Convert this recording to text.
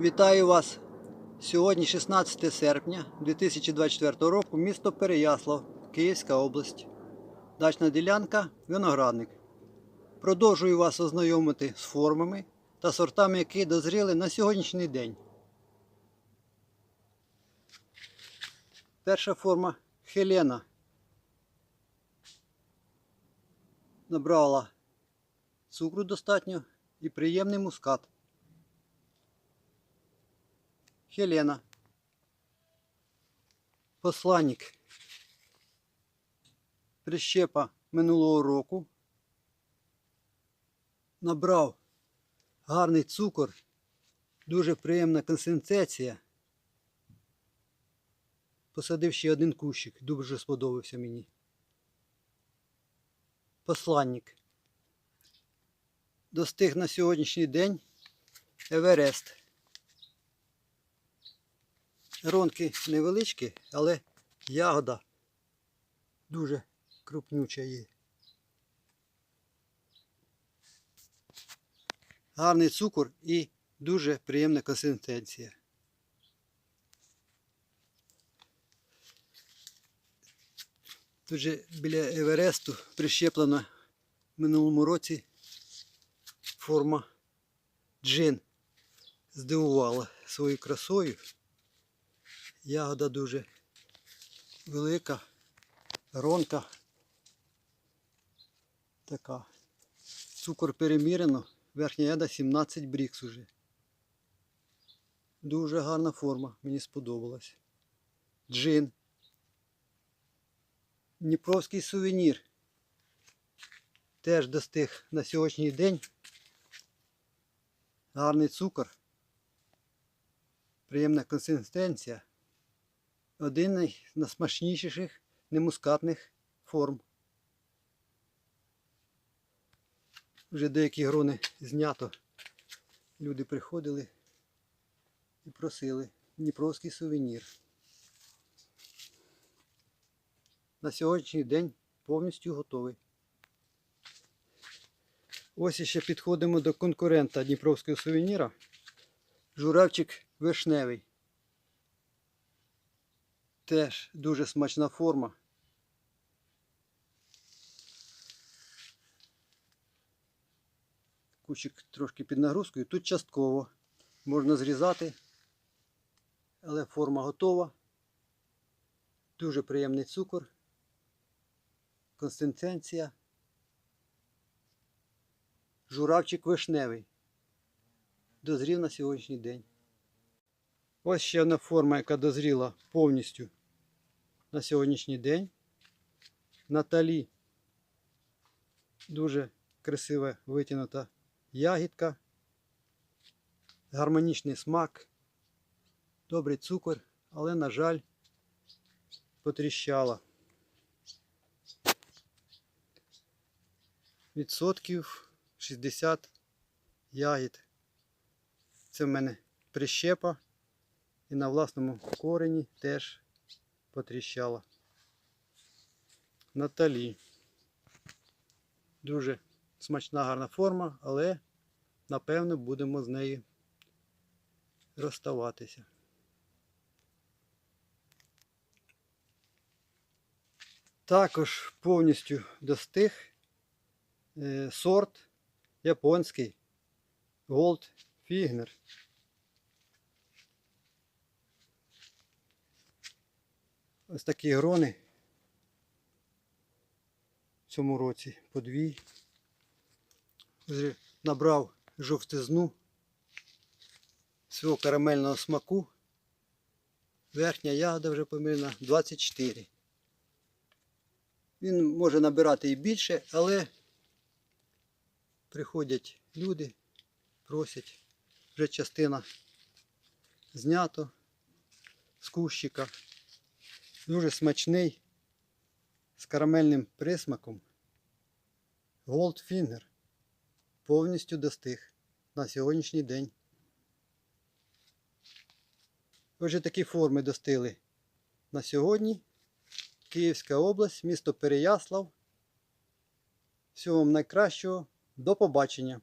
Вітаю вас! Сьогодні 16 серпня 2024 року, місто Переяслав, Київська область. Дачна ділянка Виноградник. Продовжую вас ознайомити з формами та сортами, які дозріли на сьогоднішній день. Перша форма Хелена. Набрала цукру достатньо і приємний мускат. Хелена. Посланник. Прищепа минулого року. Набрав гарний цукор, дуже приємна консистенція. Посадив ще один кущик, дуже сподобався мені. Посланник. Достиг на сьогоднішній день Еверест. Ронки невеличкі, але ягода дуже крупнюча є. Гарний цукор і дуже приємна консистенція. Тут же біля Евересту прищеплена в минулому році форма джин. Здивувала своєю красою. Ягода дуже велика, ронка така. Цукор перемірено, верхня ягода 17 брікс уже. Дуже гарна форма, мені сподобалась. Джин. Дніпровський сувенір. Теж достиг на сьогоднішній день. Гарний цукор. Приємна консистенція один із найсмачніших немускатних форм. Вже деякі грони знято. Люди приходили і просили Дніпровський сувенір. На сьогоднішній день повністю готовий. Ось іще підходимо до конкурента Дніпровського сувеніра. Журавчик вишневий. Теж дуже смачна форма. Кущик трошки під нагрузкою. Тут частково можна зрізати, але форма готова. Дуже приємний цукор, консистенція. Журавчик вишневий. Дозрів на сьогоднішній день. Ось ще одна форма, яка дозріла повністю на сьогоднішній день. Наталі. Дуже красива витягнута ягідка. Гармонічний смак. Добрий цукор, але, на жаль, потріщала. Відсотків 60 ягід. Це в мене прищепа. І на власному корені теж потріщала. Наталі. Дуже смачна гарна форма, але напевно будемо з нею розставатися. Також повністю достиг е, сорт японський Gold Figner. Ось такі грони в цьому році по дві. Набрав жовтизну свого карамельного смаку. Верхня ягода вже помірна 24. Він може набирати і більше, але приходять люди, просять. Вже частина знято з кущика. Дуже смачний з карамельним присмаком. Goldfinger повністю достиг на сьогоднішній день. Отже, такі форми достигли на сьогодні. Київська область, місто Переяслав. Всього вам найкращого. До побачення!